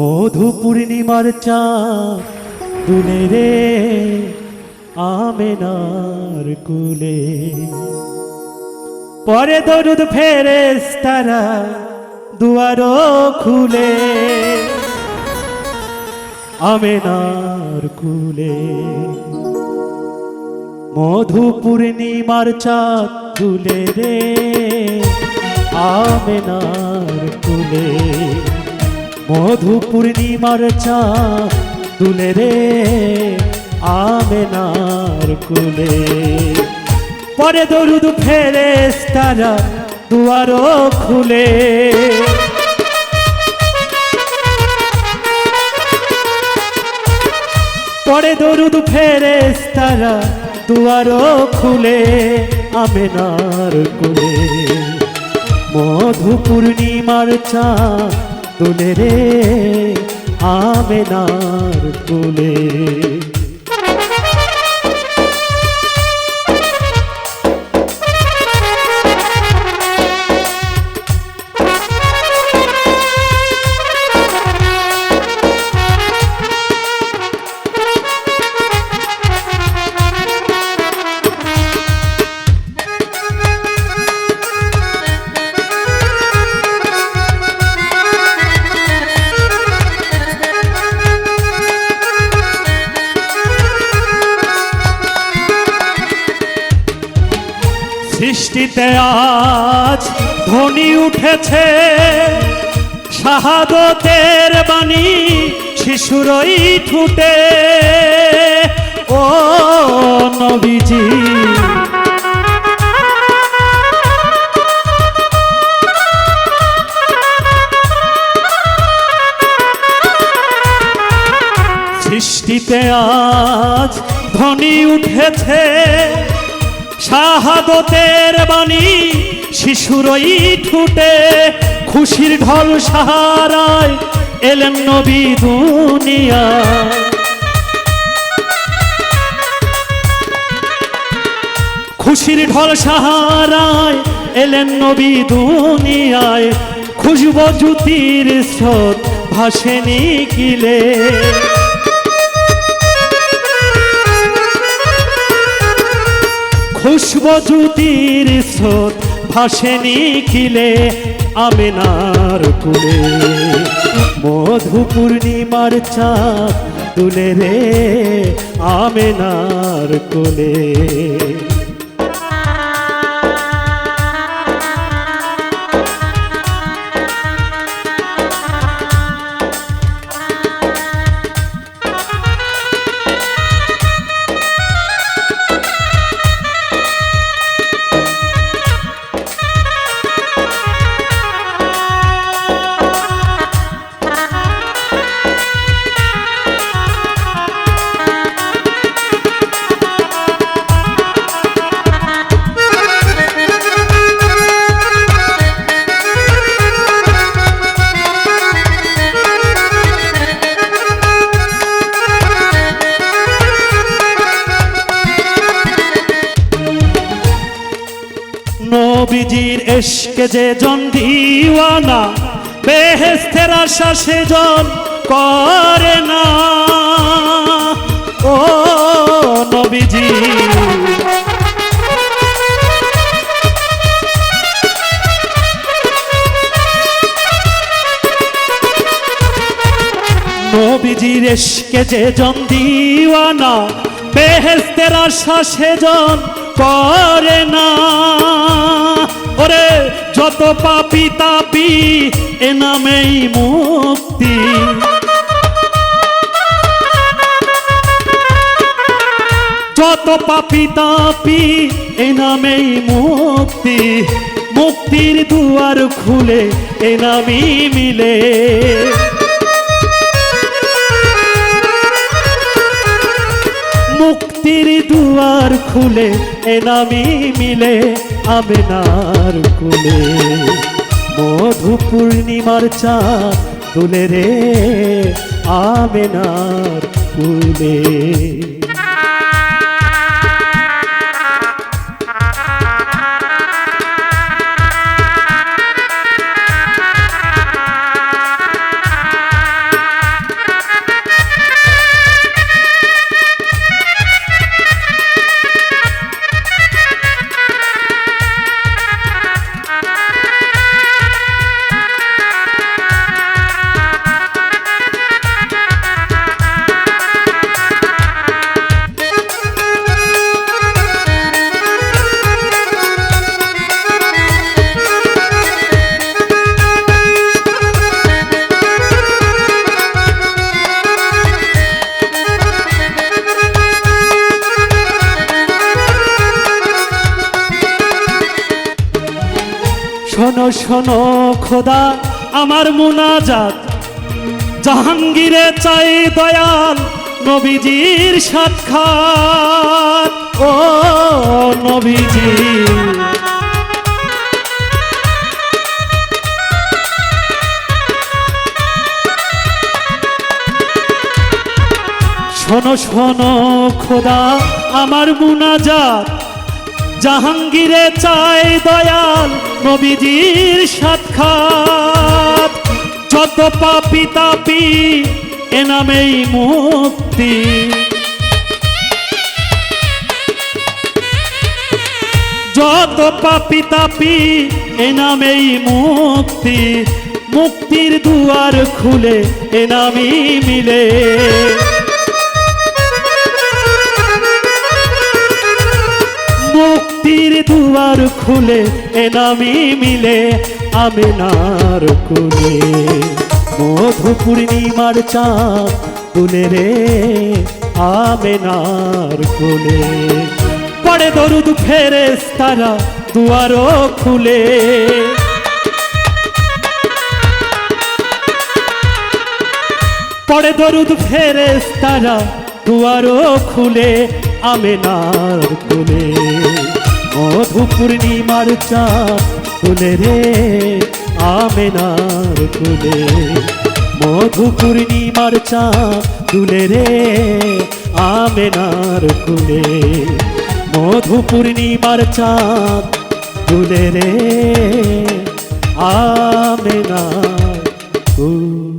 মধু পূর্ণিমার চা দুলে রে আমেনার কুলে। পরে দরুদ ফেরেস তারা দুয়ারো খুলে। আমেনার কুলে। মধু পূর্ণিমার চাঁদ তুলে রে আমেনার কুলে। মধু পূর্ণিমার চাঁদ তুলে রে, আমেনার কুলে। পরে দরুদ ফেরে তারা দুয়ারো খুলে। পরে দরুদ ফেরে তারা দুয়ারো খুলে, আমেনার কুলে। মধু পূর্ণিমার চা তুলে রে আমেনার কুলে সৃষ্টিতে আজ ধ্বনি উঠেছে শাহাদতের বাণী শিশুরই ঠুটে। ও নবীজি। সৃষ্টিতে আজ ধ্বনি উঠেছে শাহাদতের বাণী শিশুরই ঠুটে, খুশির ঢল সাহারায় এলেন নবী দুনিয়া খুশির ঢল সাহারায় এলেন নবী দুনিয়ায়, খুশব জ্যোতির স্রোত ভাসে নিখিলে খুশব জ্যোতির স্রোত ভাসে নিখিলে আমেনার কুলে। মধু পূর্ণিমার চাঁদ তুলে রে আমেনার কোলে। এসকে যে জন দিওয়ানা বেহেস্তের আশা সে জন করে না। ও নবীজি। নবীজির এসকে যে জন দিওয়ানা বেহেস্তের আশা সে জন করে না। ওরে যত পাপি তাপি, এ নামেই মুক্তি। যত পাপি তাপি, এ নামেই মুক্তি। মুক্তির দুয়ার খুলে এ নামই মিলে। মুক্তির দুয়ার খুলে এ নামি মিলে। আমেনার কুলে মধু পূর্ণিমার চা তুলে রে আমেনার কুলে। শোনো শোনো, খোদা, আমার মুনাজাত। জাহাঙ্গীরে চাই দয়াল, নবীজির সাক্ষাৎ। ও নবীজি। শোনো শোনো, খোদা, আমার মুনাজাত। জাহাঙ্গীরে চাই দয়াল নবীজির সাক্ষাৎ। যত পাপি তাপি এ মুক্তি। যত পাপি তাপি এ মুক্তি। মুক্তির দুয়ার খুলে এ নামই মিলে। মুক্তির দুয়ার খুলে এ নামি মিলে আমেনার কুলে। মধু পূর্ণিমার চাঁদ তুলে রে আমেনার কুলে। পড়ে দরুদ ফেরেস তারা দুয়ারও খুলে। পড়ে দরুদ ফেরেস তারা দুয়ারও খুলে। আমেনার তুলে মধু পূর্ণিমার চাঁদ তুলে রে, আমেনার তুলে মধু পূর্ণিমার চাঁদ তুলে রে, আমেনার তুলে মধু পূর্ণিমার চাঁদ তুলে রে, আমেনার তুলে